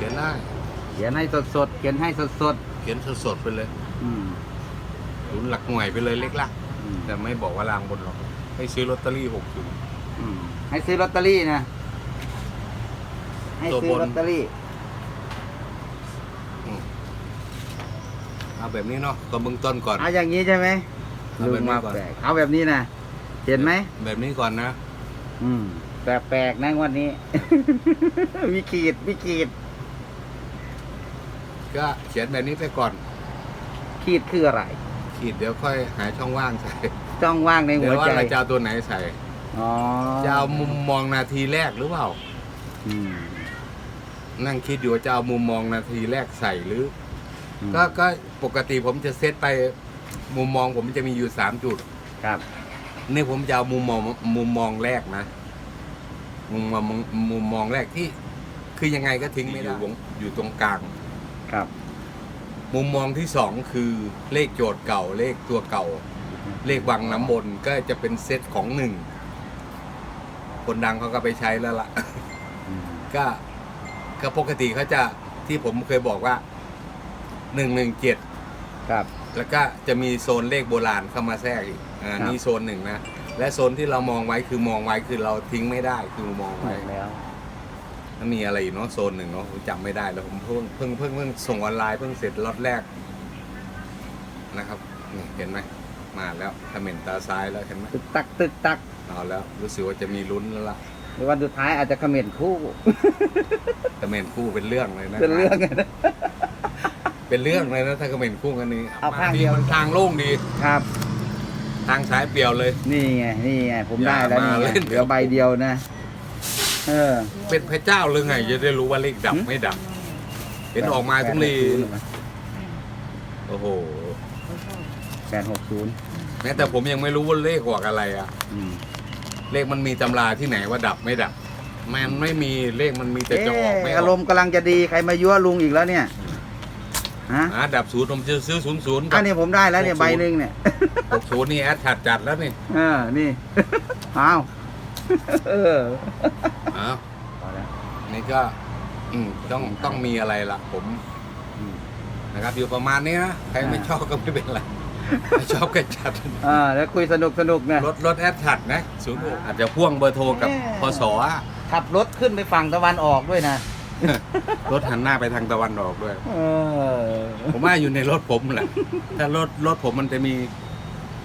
ขียนได้ เขียนให้สดสดๆเขียนให้สดสดเขียนสดๆไปเลยๆอืมศูนย์หลักหน่วยไปเลยเล็กลักอืมแต่ไม่บอกว่าลางบนหรอกให้ซื้อลอตเตอรี่หกศูนย์ อืมให้ซื้อลอตเตอรี่นะ ให้ตัวซื้อบน ลอตเตอรี่ เอาแบบนี้เนาะก็เบื้องต้นก่อน เอาอย่างนี้ใช่ไหมเอาลุแบบงนี้มาก่อน แปลกเอาแบบนี้นะเห็นไหม แบบนี้ก่อนนะ อืมแปลกๆนะงวันนี้ มีขีดมีขีด ก็เขียนแบบนี้ไปก่อน ขีดคืออะไร ขีดเดี๋ยวค่อยหาช่องว่างใส่จ้องว่างในเดี๋หัยววว่าใจ เราจะเอาตัวไหนใส่อ๋อจะเอามุมมองนาทีแรกหรือเปล่า อืมนั่งคิดอยู่ว่าจะเอามุมมองนาทีแรกใส่หรือ อืมก็ก็ปกติผมจะเซตไปมุมมองผมจะมีอยู่สามจุด ครับ นี่ผมจะเอามุมมองมุมมองแรกนะ มุมมองมุมมองแรกที่ คือยังไงก็ทิ้งไม่ได้อยู่วงอยู่ตรงกลาง ครับ มุมมองที่สองคือเลขโจทย์เก่าเลขตัวเก่า เลขวังน้ำมนต์ก็จะเป็นเซตของหนึ่งคนดังเขาก็ไปใช้แล้วล่ะอืมก็ก็ปกติเขาจะที่ผมเคยบอกว่าหนึ่งหนึ่งเจ็ดครับ แล้วก็จะมีโซนเลขโบราณเข้ามาแทรกอีกอ่าครับนี่โซนหนึ่งนะ และโซนที่เรามองไว้คือมองไว้คือเราทิ้งไม่ได้คือมองหมไว้ดแล้ว แล้วมีอะไรอีกเนาะโซนหนึ่งเนาะผมจำไม่ได้แล้วผมเพิ่งเพิ่งเพิ่งเพิ่งส่งออนไลน์เพิ่งเสร็จล็อตแรกนะครับนี่เห็นไหมมาแล้วคอมเมนต์ตาซ้ายแล้วเห็นไหมตึกตักตึกตักเอาแล้วรู้สึกว่าจะมีลุ้นแล้วล่ะหรือวันสุดท้ายอาจจะคอมเขมนต์คู่ คอมเมนต์คู่เป็นเรื่องเลยนะเป็นเรื่องนะ เป็นเรื่องเลยนะถ้าคอมเมนต์คู่กันนี้เอาข้างเดียว มันทางโล่งดี ครับ ทางซ้ายเปลี่ยวเลย นี่ไงนี่ไงผมได้อย่าแล้วมานี่ไงเล่น เหลือใบเดียวนะ เออเป็นพระเจ้าหรือไง จะได้รู้ว่าเลขดับหืมไม่ดับ เห็นออกมาทุกลีโอ้โหแปดหกศูนย์แม้แต่ผมยังไม่รู้ว่าเลขออกอะไรอะอืมเลขมันมีตำราที่ไหนว่าดับไม่ดับ มันไม่มีเลขมันมีแต่เอ๊จะออกไม่ะออาอรกมณ์กำลังจะดีใครมายั่วลุงอีกแล้วเนี่ยฮะอ่าดับศูนย์ผมจะซื้อศูนย์ศูนย์อันนี้ผมได้แล้วเนี่ยหกใบศูนย์หนึ่งเนี่ยหกศูนย์นี่แอดถัดจัดแล้วนี่เออนี่อ้าว เอออ้าวพอแล้วนี่ก็ อืมต้องต้องมีอะไรล่ะผมอืม นะครับ อยู่ประมาณนี้นะใครไม่อ่า ชอบก็ไม่เป็นไรไม่ชอบก็จัดอ่าแล้วคุยสนุกสนุกเนี่ยรถรถแอดถัดนะศูนย์หกอาจจะพ่วงเบอร์โทรกับเอ๊ะพศอะขับรถขึ้นไปฝั่งตะวันออกด้วยนะรถหันหน้าไปทางตะวันออกด้วย เออผมว่าอยู่ในรถผมแหละ ถ้ารถรถผมมันจะมี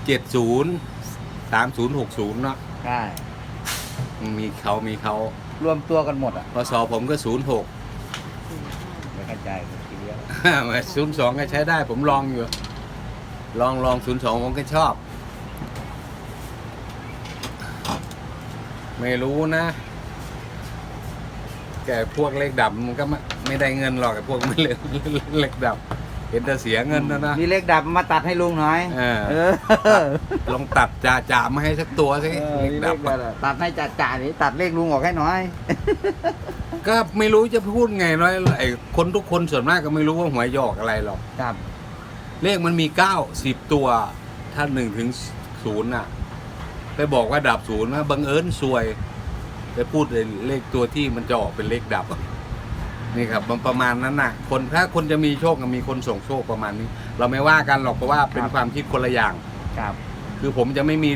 เจ็ดศูนย์สามศูนย์หกศูนย์เนาะ ใช่ มีเขามีเขารวมตัวกันหมดอะพศผมก็ศูนย์หกไม่เข้าใจทีเดียวศูนย์สองก็ใช้ได้ ผมลองอยู่ ลองลองศูนย์สองผมก็ชอบ ไม่รู้นะ แกพวกเลขดับมันก็ไม่ไม่ได้เงินหรอกไอ้พวกไม่เลขเลขดับเห็นแต่เสียเงินนะนะมีเลขดับมาตัดให้ลุงหน่อยเออเออลองตัดจ่าจ่ามาให้สักตัวสิเออเลขมีเลดับขดับอะตัดให้จ่าจ่านี่ตัดเลขลุงออกให้หน่อย ก็ไม่รู้จะพูดไงเนาะไอ้คนทุกคนส่วนมากก็ไม่รู้ว่าหวยหยอกอะไรหรอก ครับ เลขมันมีเก้าสิบตัว ถ้าหนึ่งถึงศูนย์น่ะ ไปบอกว่าดับศูนย์นะบังเอิญซวย ไปพูดเลยเลขตัวที่มันจะออกเป็นเลขดับ นี่ครับมันประมาณนั้นน่ะคนถ้าคนจะมีโชคก็มีคนส่งโชคประมาณนี้ เราไม่ว่ากันหรอกเพราะว่าเป็นความคิดคนละอย่างครับ คือผมจะไม่มี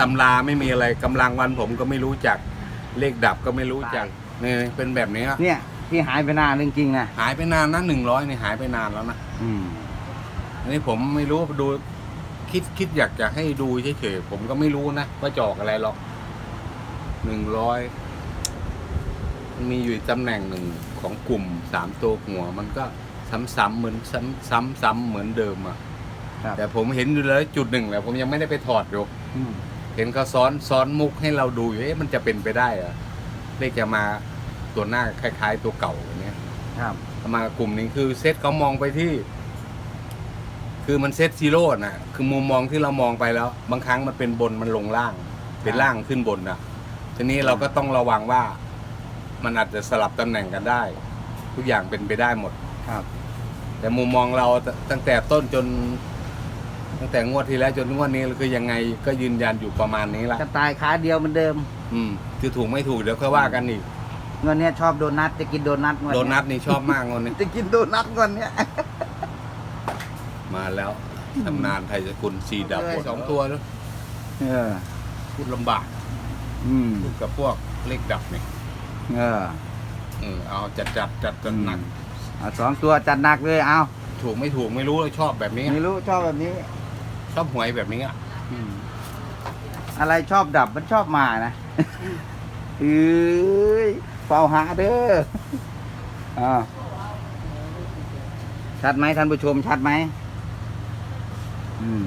ตำราไม่มีอะไรกำลังวันผมก็ไม่รู้จักเลขดับก็ไม่รู้จักนี่เป็นแบบนี้เนี่ย ที่หายไปนานจริงๆนะหายไปนานนะหนึ่งร้อยนี่หายไปนานแล้วนะอืมอันนี้ผมไม่รู้ดูคิดคิดอยากจะให้ดูเฉยๆผมก็ไม่รู้นะว่าจะออกอะไรหรอกหนึ่งร้อย มันมีอยู่ตำแหน่งหนึ่งของกลุ่มสามตัวหัว มันก็ซ้ำๆเหมือนซ้ำซ้ำๆเหมือนเดิมอะครับ แต่ผมเห็นอยู่แล้วจุดหนึ่งแหละผมยังไม่ได้ไปถอดอยู่อืมเห็นเขาซ้อนซ้อนมุกให้เราดูอยู่เอ๊ะมันจะเป็นไปได้เหรอะเลขจะมาตัวหน้าคล้าย ๆ ตัวเก่าอย่างเนี้ย ครับ มากลุ่มหนึ่งคือเซตเขามองไปที่ คือมันเซตซีโร่น่ะคือมุมมองที่เรามองไปแล้ว บางครั้งมันเป็นบนมันลงล่าง เป็นล่างขึ้นบนนะทีนี้เราก็ต้องระวังว่า มันอาจจะสลับตำแหน่งกันได้ ทุกอย่างเป็นไปได้หมด ครับ แต่มุมมองเราตตั้งแต่ต้นจน ตั้งแต่งวดที่แล้วจนงวดนี้คือยังไงก็ยืนยันอยู่ประมาณนี้ละกระต่ายขาเดียวเหมือนเดิม อืมคือถูกไม่ถูกเดี๋ยวค่อยว่ากันอีกเงินเนี้ยชอบโดนัทจะกินโดนัทงวโดเยนัทนี่ชอบมากงวดนี้ จะกินโดนัทก่อนเนี้ย มาแล้วตำนานไทยสกุลสีดับสองตัวแล้วเออพูดลำบากอืมพูดกับพวกเลขดับนี่ เออเออเอาจัดจัดจัดจัดหนักเอาสองตัวจัดหนักเลยเอาถูกไม่ถูกไม่รู้เลยชอบแบบนี้ ไม่รู้ชอบแบบนี้ ชอบหวยแบบนี้อะอืมอะไรชอบดับมันชอบมานะเอ้ยเฝ้าหาเด้ออ่าชัดไหมท่านผู้ชมชัดไหมอืม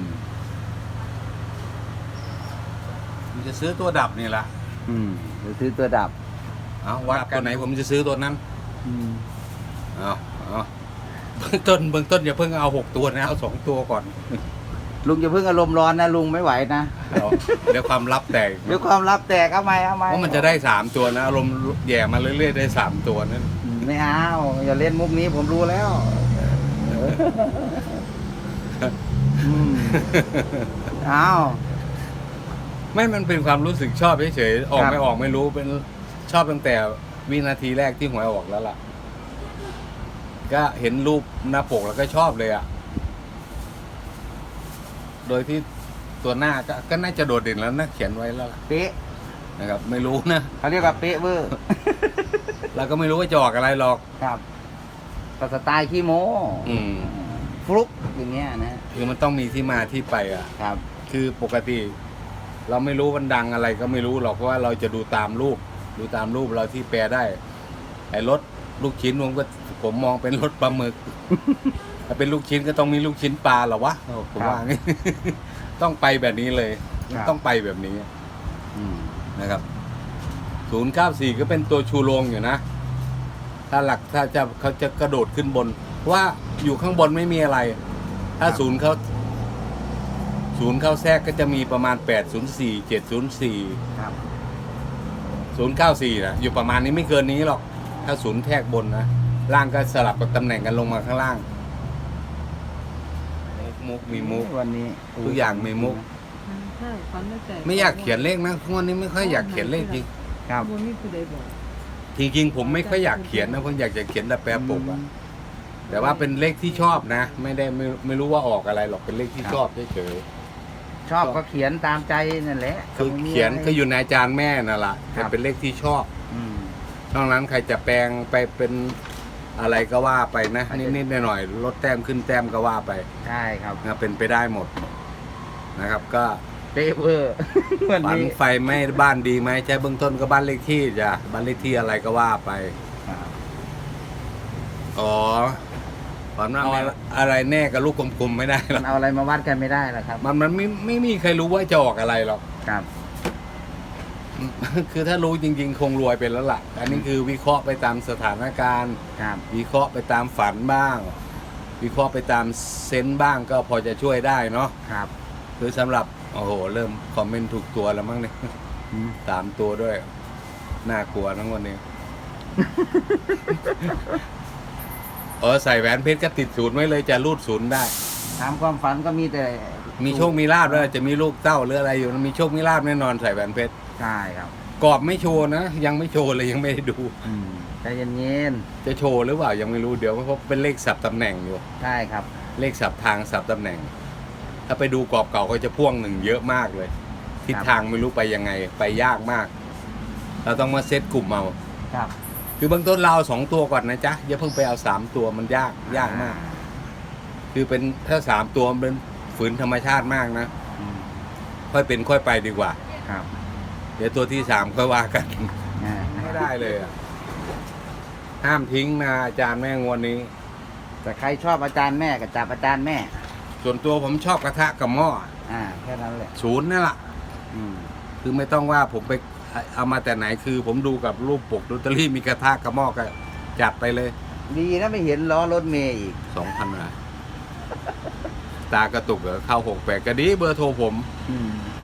มันจะซื้อตัวดับนี่แหละอืมเดี๋ยวซื้อตัวดับ เอาวัดตัวไหนผมจะซื้อตัวนั้นอืมเอาเอาเบื้องต้นเบื้องต้นอย่าเพิ่งเอาหกตัวนะเอาสองตัวก่อนลุงอย่าเพิ่งอารมณ์ร้อนนะลุงไม่ไหวนะเอาเดี๋ยวความลับแตกเดี๋ยวความลับแตกเอาไหมเอาไหมเพราะมันจะได้สามตัวนะอารมณ์แย่มาเรื่อยๆได้สามตัวนั่นอืมไม่เอาอย่าเล่นมุกนี้ผมรู้แล้วอืมเอาไม่มันเป็นความรู้สึกชอบเฉยๆออกครับไม่ออกไม่รู้เป็น ชอบตั้งแต่วินาทีแรกที่หวยออกแล้วล่ะ ก็เห็นรูปหน้าปกแล้วก็ชอบเลยอะ โดยที่ตัวหน้าก็ก็น่าจะโดดเด่นแล้วนะเขียนไว้แล้วล่ะเป๊ะนะครับ ไม่รู้นะ เขาเรียกว่าเป๊ะเวอร์ เราก็ไม่รู้ว่าจะออกอะไรหรอก ครับก็สไตล์ขี้โม้อืม ฟลุกอย่างเงี้ยนะ คือมันต้องมีที่มาที่ไปอะ ครับ คือปกติ เราไม่รู้มันดังอะไรก็ไม่รู้หรอกเพราะว่าเราจะดูตามรูป ดูตามรูปเราที่แปลได้ ไอ้รถลูกชิ้นผมก็ผมมองเป็นรถปลาหมึก ถ้าเป็นลูกชิ้นก็ต้องมีลูกชิ้นปลาเหรอวะโอ้ผมว่างี้ต้องไปแบบนี้เลย ครับต้องไปแบบนี้อืมนะครับ ศูนย์เก้าสี่ก็เป็นตัวชูโรงอยู่นะ ถ้าหลักถ้าจะเขาจะกระโดดขึ้นบนเพราะว่าอยู่ข้างบนไม่มีอะไร ถ้าศูนย์เขาศูนย์เข้าแทรกก็จะมีประมาณแปดศูนย์สี่เจ็ดศูนย์สี่ครับ ศูนย์เก้าสี่นะอยู่ประมาณนี้ไม่เกินนี้หรอก ถ้าศูนย์แทรกบนนะล่างก็สลับกับตำแหน่งกันลงมาข้างล่าง มุกมีมุก วันนี้ทุกอย่างมีมุก ใช่ฟันไม่แตกไม่อยากเขียนเลขนะทุกวันนี้ไม่ค่อยอยากเขียนเลขจริงครับบนนี่คือใดบอกจริงๆผมไม่ค่อยอยากเขียนนะผมอยากจะเขียนแต่แปรปกอะแต่ว่าเป็นเลขที่ชอบนะ ไม่ได้ไม่ไม่รู้ว่าออกอะไรหรอกเป็นเลขที่ชอบเฉย ชอบก็เขียนตามใจนั่นแหละๆคือเขียนก็อยู่ในอาจารย์แม่นั่นแหละครัแต่บเป็นเลขที่ชอบอืมนอกนั้นใครจะแปลงไปเป็นอะไรก็ว่าไปนะนิดๆหน่อยๆลดแต้มขึ้นแต้มก็ว่าไปใช่ครับนะเป็นไปได้หมดนะครับ ก็เป๊ะเวอร์วันฝันนี้ไฟไหม้บ้านดีไหมใช้เบื้องต้นก็บ้านเลขที่จ้ะบ้านเลขที่อะไรก็ว่าไปครับอ๋อ ฝันว่าอะไรอะไรแน่กับลูกกลมๆไม่ได้หรมัอกนเอาอะไรมาวัดกันไม่ได้หรอกครับมันมันไม่ไม่มีใครรู้ว่าจะออกอะไรหรอก ครับ คือถ้ารู้จริง ๆ คงรวยไปแล้วล่ะ อันนี้คือวิเคราะห์ไปตามสถานการณ์ ครับ วิเคราะห์ไปตามฝันบ้าง วิเคราะห์ไปตามเซนส์บ้างก็พอจะช่วยได้เนาะครับคือสำหรับ โอ้โห เริ่มคอมเมนต์ถูกตัวแล้วมั้งเนี่ย อืมสามตัวด้วย น่ากลัวทั้งวันนี้ เออใส่แหวนเพชรก็ติดศูนย์ไว้เลยจะรูดศูนย์ได้ ถามความฝันก็มีแต่มีโชคมีลาบแล้วจะมีลูกเต้าหรืออะไรอยู่มีโชคมีลาบแน่นอนใส่แหวนเพชรใช่ครับกรอบไม่โชว์นะ ยังไม่โชว์เลยยังไม่ได้ดู อืมใจเย็นจะโชว์หรือเปล่ายังไม่รู้เดี๋ยวเพราะเป็นเลขสับตำแหน่งอยู่ ๆใช่ครับ เลขสับทางสับตำแหน่ง ถ้าไปดูกรอบเก่าก็จะพ่วงหนึ่งเยอะมากเลย ทิศทางไม่รู้ไปยังไงไปยากมาก เราต้องมาเซตกลุ่มเอาครับ คือเบื้องต้นเราเอาสองตัวก่อนนะจ๊ะอย่าเพิ่งไปเอาสามตัวมันยากยากมาก คือเป็นถ้าสามตัวมันเป็นฝืนธรรมชาติมากนะ อืมค่อยเป็นค่อยไปดีกว่า ครับเดี๋ยวตัวที่สามค่อยว่ากัน อ่าไม่ได้เลยอะห้ามทิ้งนะอาจารย์แม่งวันนี้ แต่ใครชอบอาจารย์แม่ก็จับอาจารย์แม่ ส่วนตัวผมชอบกระทะกับหม้ออ่าแค่นั้นแหละศูนย์นั่นแหละ อืม คือไม่ต้องว่าผมไป เอามาแต่ไหนคือ ผมดูกับรูปปกลอตเตอรี่มีกระทะกระหม้อก็จัดไปเลยดีนะไม่เห็นล้อรถเมย์อีกสองพันนะตากระตุกเหรอเข้าหกแปดก็ดีเบอร์โทรผม อืม